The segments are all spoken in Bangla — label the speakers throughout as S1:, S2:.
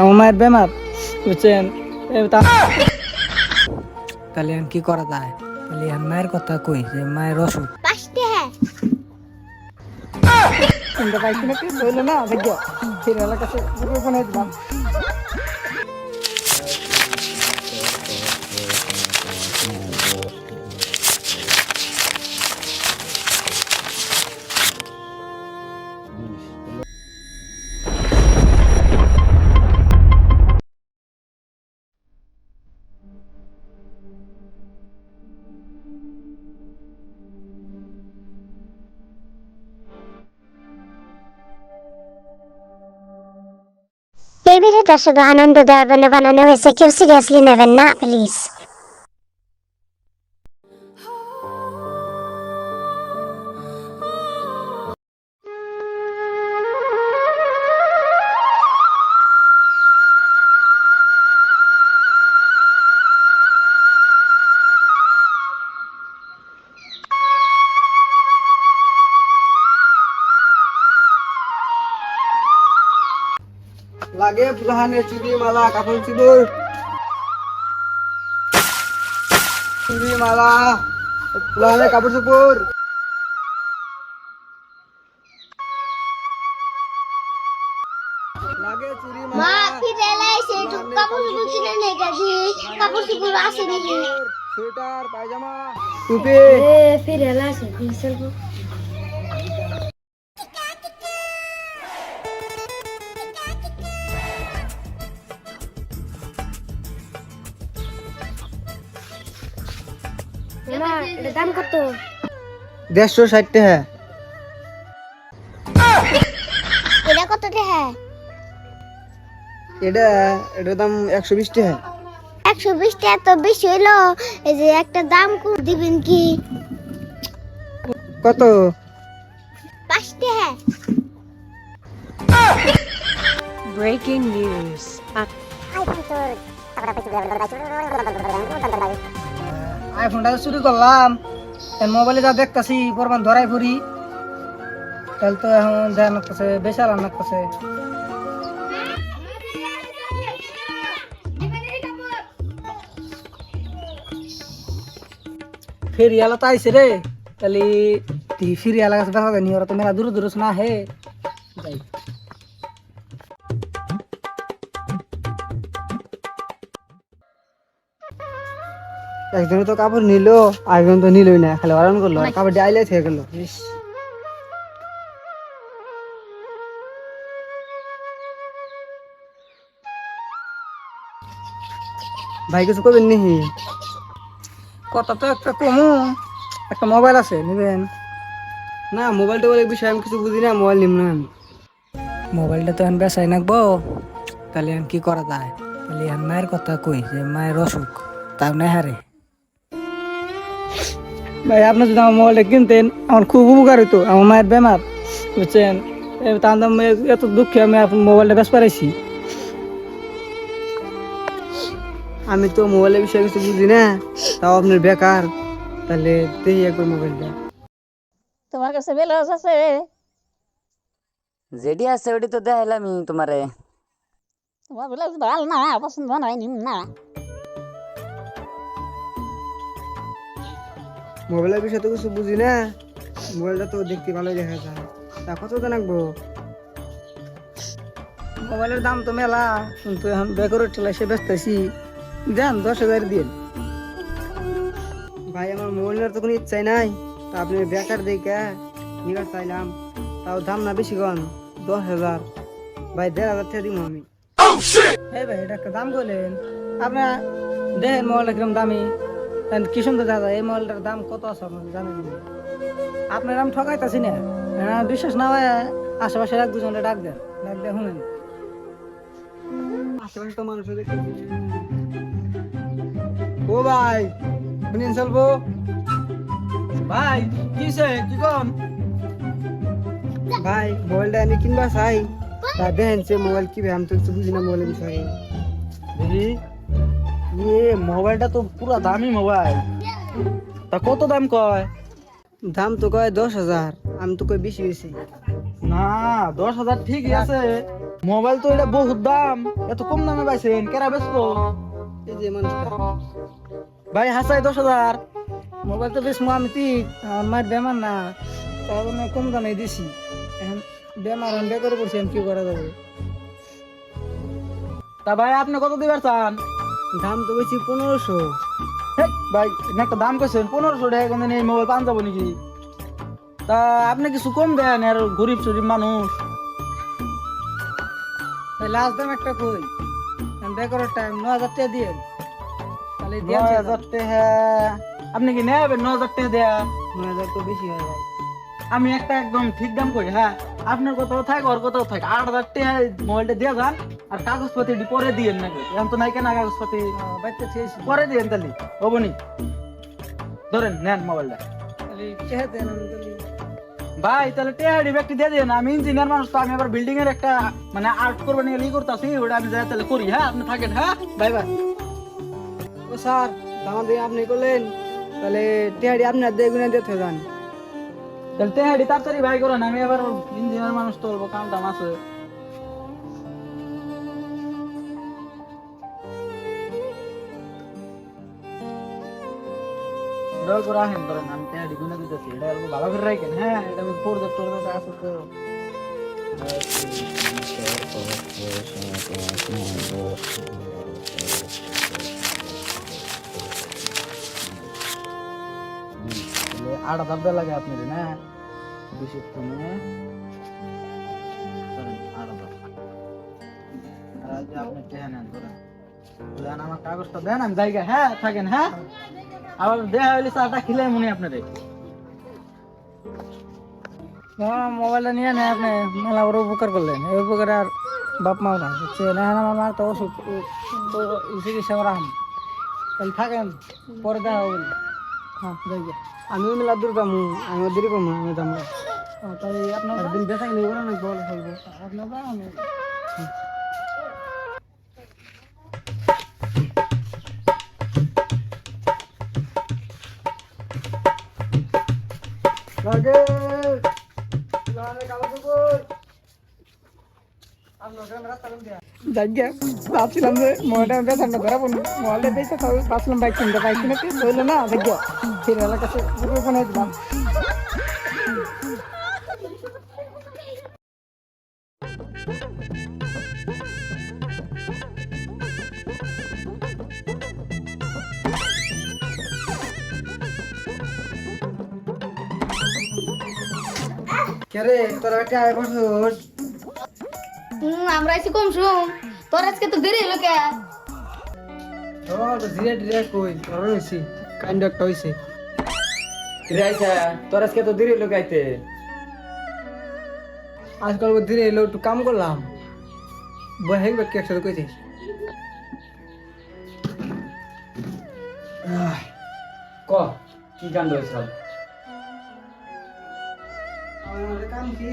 S1: আমার মায়ের বেমার বুঝছেন? তাহলে কি করা যায়? তাহলে এখন মায়ের কথা কই যে মায়ের অসুখ?
S2: পাঁচটা হ্যাঁ।
S1: শুনতে পাইছি নাকি? বলল না ভাগ্য ফিরে কাছে ফোন দিলাম।
S2: এই ভিডিওটা শুধু আনন্দ দেওয়ার জন্য বানানো হয়েছে কেউ সিরিয়াসলি নেবেন
S1: লাগে ফুলহানে চুড়ি মালা কাপড় সিঁদুর চুড়ি মালা ফুলহানে কাপড় চোপড় লাগে চুড়ি
S2: মা
S1: মালা
S2: ফিরে এলাইছে একটু কাপড় চোপড় কিনে নিয়ে গেছি কাপড় চোপড় আসে নাকি
S1: সোয়েটার পায়জামা টুপি
S2: ফিরে এলাইছে দাম কত?
S1: দেড়শো ষাট টাকা।
S2: এটা কত হ্যাঁ
S1: এটা এটার দাম একশো বিশ টাকা।
S2: একশো বিশ টাকা তো বেশি হইল। এই যে একটা দাম কম দিবেন কি?
S1: কত?
S2: পাঁচ টাকা।
S3: Breaking news.
S1: আইফোনটা চুরি করলাম। মোবাইলে যা দেখতাছি পরমান ধরাই পড়ি তাহলে তো এখন যা নাকতেছে বেচার নাকতেছে ফেরিয়ালা তো আইসে রে। তাহলে ফেরিয়ালা কাছে দেখা যায় নি ওরা তো মেলা দূর দূর না হে। একজনে তো কাপড় নিল আরেকজন তো নিলই না খালি বারণ করল আর কাপড় ডাইলে থেকে গেল। ভাই কিছু করবেন নি? কথা তো একটা কমু একটা মোবাইল আছে নেবেন। না মোবাইল টোবাইলের বিষয়ে আমি কিছু বুঝি না মোবাইল নিব না আমি। মোবাইলটা তো এখন বেসাই নাকবো। তাহলে এখন কি করা যায়? তাহলে এখন মায়ের কথা কই যে মায়ের অসুখ তাও না হারে। ভাই আপনি যদি আমার মোবাইলটা কিনতেন আমার খুব উপকার হতো আমার মায়ের বেমার বুঝছেন? তার দাম এত দুঃখে আমি আপনার মোবাইলটা বেশ পারাইছি আমি তো মোবাইলের বিষয়ে কিছু বুঝি না তাও আপনার বেকার তাহলে দেখি একবার মোবাইলটা।
S3: তোমার কাছে বেলস আছে
S4: যেটি আছে ওটি তো দেখাইলামই তোমারে।
S3: তোমার বেলস ভালো না পছন্দ নাই নিম না।
S1: মোবাইলের বিষয়ে তো কিছু বুঝি না। মোবাইলটা তো দেখতে ভালোই দেখা যায়। তা কত জানাকবো মোবাইলের দাম তো মেলা কিন্তু এখন বেকারের ঠেলা সে ব্যস্তাছি দেন দশ হাজার দিন। ভাই আমার মোবাইলের তো কোনো ইচ্ছাই নাই। তা আপনি বেকার দেখে নিবার চাইলাম। তাও দাম না বেশি কম দশ হাজার। ভাই দেড় হাজার টাকা দিব আমি। এই ভাই এটা একটা দাম বলেন। আপনার দেখেন মোবাইলটা কিরম দামি? কি সুন্দর দাদা এই মোবাইলটার দাম কত আছে আপনার জানেন? আপনার আমি ঠকাইতেছি না। হ্যাঁ, বিশ্বাস না হয় আশেপাশে এক দুজনে ডাক দেন ডাক দিয়ে শুনেন। আশেপাশে তো মানুষ ও ভাই শুনেন চলবো ভাই কিসে কি কম? ভাই মোবাইলটা আমি কিনবা চাই। তা দেখেন সে মোবাইল কি ভাই আমি তো কিছু বুঝি না মোবাইলের বিষয়ে।
S5: দেখি ইয়ে মোবাইলটা তো পুরো দামি মোবাইল। তা কত দাম কয়?
S1: দাম তো কয় দশ হাজার আমি তো কই বেশি বেশি।
S5: না দশ হাজার ঠিকই আছে। মোবাইল তো এটা বহুত দাম। এত কম দামে পাইছেন কেরা ব্যস্ত
S1: এই যে মানুষটা।
S5: ভাই হাসাই দশ হাজার।
S1: মোবাইল তো বেশ আমি ঠিক আমার বেমার না তার জন্য কম দামে দিছি। এখন বেমার আমি বেকার করছি কি করা যাবে?
S5: তা ভাই আপনি কত দিবার চান?
S1: দাম তো বেশি পনেরোশো।
S5: ভাই একটা দাম কইছেন পনেরোশো টাকা কোন এই মোবাইল পান যাব নাকি? তা আপনি কিছু কম দেন আর গরিব সরিব মানুষ।
S1: লাস্ট দাম একটা কই? বেকারের টাইম ন হাজার টাকা দিয়ে। তাহলে দিয়ে
S5: হাজার। টাকা আপনি কি নেবেন ন হাজার টাকা দেয়া?
S1: নয় হাজার তো বেশি হয়ে যায়
S5: আমি একটা একদম ঠিক দাম করি হ্যাঁ? আপনার কোথাও থাক ওর কোথাও থাক। আট হাজার টাকা মোবাইলটা দিয়ে যান আর কাগজপাতি পরে দিয়েন নাকি? এখন তো নাই কেনা কাগজপাতি
S1: বাচ্চা চেয়েছি।
S5: পরে দিয়েন তাহলে। হবনি ধরেন নেন মোবাইলটা। ভাই তাহলে টেহাডি ব্যক্তি দিয়ে দেন আমি ইঞ্জিনিয়ার মানুষ তো আমি আবার বিল্ডিং এর একটা মানে আর্ট করবেন ই করতেছি ওটা আমি যাই তাহলে করি হ্যাঁ? আপনি থাকেন হ্যাঁ? Bye bye.
S1: ও স্যার দাম দিয়ে আপনি করলেন তাহলে টেহারি আপনার দিয়ে গুণে দিয়ে যান
S5: তাহলে টেহাডি তাড়াতাড়ি ভাই করেন আমি আবার ইঞ্জিনিয়ার মানুষ তো অল্প কাম টাম আছে দয়া করে আসেন ধরেন আমি টেহাডি গুনে দিতেছি, এটা অল্প ভালো করে রাখেন হ্যাঁ এটা আমি পড়তে টড়তে আছে তো। তাহলে আট এই যে আপনি টেহা নেন ধরেন দেন আমার কাগজটা দেন আমি জায়গা হ্যাঁ থাকেন হ্যাঁ আবার দেয়া হইলে চাটা খিলে মনে আপনাদের
S1: মোবাইলটা নিয়ে নেয় আপনি মেলা বড় উপকার করলেন এই উপকার আর বাপ মাও না বুঝছেন এখন আমার মার তো ওষুধ ও- ও- ও চিকিৎসা করা হম তাহলে থাকেন পরে দেখা হবে হ্যাঁ যাই। আমিও মেলা দূর পামু আমিও দেরি করব আমি যাম তাই আপনার দিন বেচা কিনে বলো না বল ফেলব আপনার আমি লাগে লাগে যাজ্ঞা ভাবছিলাম যে মোবাইলটা বেতনটা ধরাবো। মোবাইলটা বেঁচে তাও ভাবছিলাম বাইক কিনতে বাইক না দিলাম কেরে তোরা একটা
S2: হুম আমরা এসে কম শুন তোর আজকে তো দেরি হলো কে?
S1: ও তো ধীরে ধীরে কই তোর হইছি কাইন্ড একটা হইছে।
S4: কিরাইছা তোর আজকে তো দেরি লোক আইতে
S1: আজকাল ধীরে এলো একটু কাম করলাম। বই হেক ব্যক্তি একসাথে কইছিস?
S4: ক কি কাণ্ড হয়েছে
S1: আমাদের কাম কি?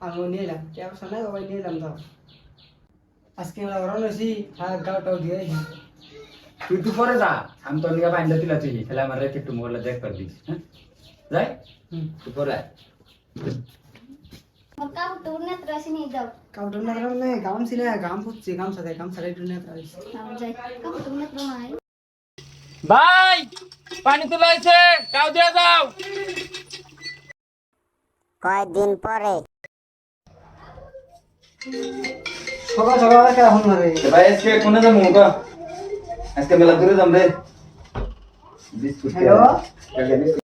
S5: এটা
S1: মুরা এগুলো বলে বেকার বেসলো আমি নিয়ে এলাম অবস্থা নাই ওই নিয়ে এলাম তো আজকে আমরা রওনা হয়েছি আর গাওটাও দিয়ে।
S4: তুই তুই পরে যা আমি তোর নিকে বাইন্দা দিলা তুই তাহলে আমার রেখে একটু মোবাইল দেখ পারবি হ্যাঁ যাই তুই পরে
S2: নিয়ে
S1: গাম ছিল গাম ফুটছে গাম সাথে গাম সাথে একটু নেতা হয়েছে
S2: আমি যাই কাপড়টা উন্নত নয়
S6: ভাই পানি তোলা হয়েছে কাউ দিয়ে যাও
S2: কয়েকদিন পরে?
S1: সকাল সকাল একটা এখন মারে
S4: ভাই আজকে কোনে যাব ক আজকে মেলা দূরে যাম রে বিস্কুট
S1: হ্যালো